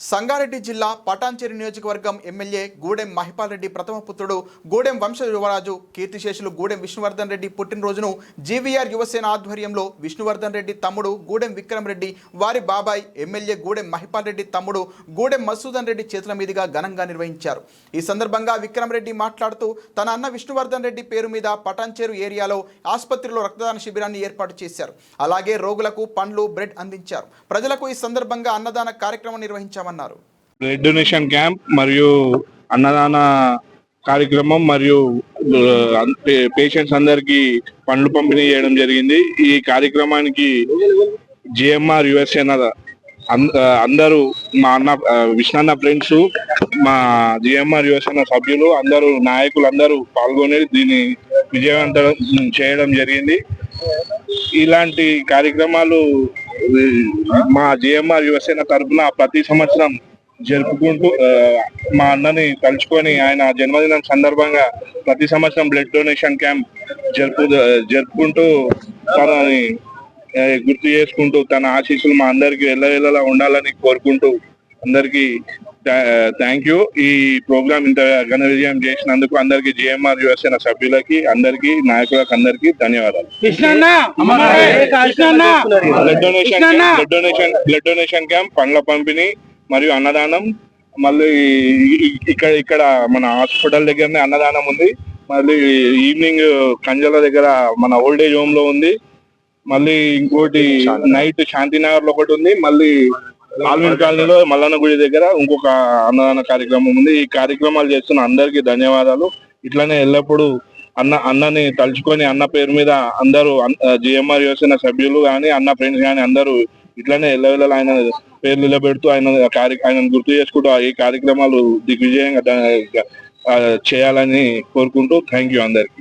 సంగారెడ్డి జిల్లా పటాన్చేరి నియోజకవర్గం ఎమ్మెల్యే గూడెం మహిపాల్ రెడ్డి ప్రథమ పుత్రుడు గూడెం వంశ యువరాజు కీర్తిశేషులు గూడెం విష్ణువర్ధన్ రెడ్డి పుట్టినరోజును జీవీఆర్ యువసేన ఆధ్వర్యంలో విష్ణువర్ధన్ రెడ్డి తమ్ముడు గూడెం విక్రమ్ రెడ్డి వారి బాబాయ్ ఎమ్మెల్యే గూడెం మహిపాల్ రెడ్డి తమ్ముడు గూడెం మసూదన్ రెడ్డి చేతుల మీదుగా ఘనంగా నిర్వహించారు. ఈ సందర్భంగా విక్రమ్ రెడ్డి మాట్లాడుతూ తన అన్న విష్ణువర్ధన్ రెడ్డి పేరు మీద పటాన్చేరు ఏరియాలో ఆసుపత్రిలో రక్తదాన శిబిరాన్ని ఏర్పాటు చేశారు. అలాగే రోగులకు పండ్లు బ్రెడ్ అందించారు. ప్రజలకు ఈ సందర్భంగా అన్నదాన కార్యక్రమం చేశామన్నారు బ్లడ్ డొనేషన్ క్యాంప్ మరియు అన్నదాన కార్యక్రమం మరియు పేషెంట్స్ అందరికి పండ్లు పంపిణీ చేయడం జరిగింది. ఈ కార్యక్రమానికి జిఎంఆర్ యుఎస్ఎన్ అందరూ మా అన్న విష్ణాన్న విష్ణన్న ఫ్రెండ్స్ మా జిఎంఆర్ యువసేన సభ్యులు అందరూ నాయకులు అందరూ పాల్గొని దీన్ని విజయవంతం చేయడం జరిగింది. ఇలాంటి కార్యక్రమాలు మా జిఎంఆర్ యువసేన తరఫున ప్రతి సంవత్సరం జరుపుకుంటూ మా అన్నని తలుచుకొని ఆయన జన్మదినం సందర్భంగా ప్రతి సంవత్సరం బ్లడ్ డొనేషన్ క్యాంప్ జరుపు జరుపుకుంటూ తనని గుర్తు చేసుకుంటూ తన ఆశీస్సులు మా అందరికి ఎల్లవేళలా ఉండాలని కోరుకుంటూ అందరికి థ్యాంక్ యూ ఈ ప్రోగ్రామ్ ఇంత ఘన విజయం చేసినందుకు అందరికి జిఎంఆర్ యువసేన సభ్యులకి అందరికి నాయకులకు అందరికి ధన్యవాదాలు. Blood donation camp blood donation blood donation camp పండ్ల పంపిణీ మరియు అన్నదానం. మళ్ళీ ఇక్కడ ఇక్కడ మన హాస్పిటల్ దగ్గరనే అన్నదానం ఉంది. మళ్ళీ ఈవినింగ్ కంజల దగ్గర మన ఓల్డ్ ఏజ్ హోమ్లో ఉంది. మళ్ళీ ఇంకోటి నైట్ శాంతినగర్లో ఒకటి ఉంది. మళ్ళీ ఆల్విన్ కాలనీలో మల్లన్న గుడి దగ్గర ఇంకొక అన్నదాన కార్యక్రమం ఉంది. ఈ కార్యక్రమాలు చేస్తున్న అందరికీ ధన్యవాదాలు. ఇట్లానే ఎల్లప్పుడూ అన్న అన్నని తలుచుకొని అన్న పేరు మీద అందరూ జిఎంఆర్ యువసేన సభ్యులు కానీ అన్న ఫ్రెండ్స్ కానీ అందరూ ఇట్లానే ఎల్లవెల్ల ఆయన పేర్లు నిలబెడుతూ ఆయన కార్య ఆయన గుర్తు చేసుకుంటూ ఈ కార్యక్రమాలు దిగ్విజయంగా చేయాలని కోరుకుంటూ థ్యాంక్ యూ అందరికి.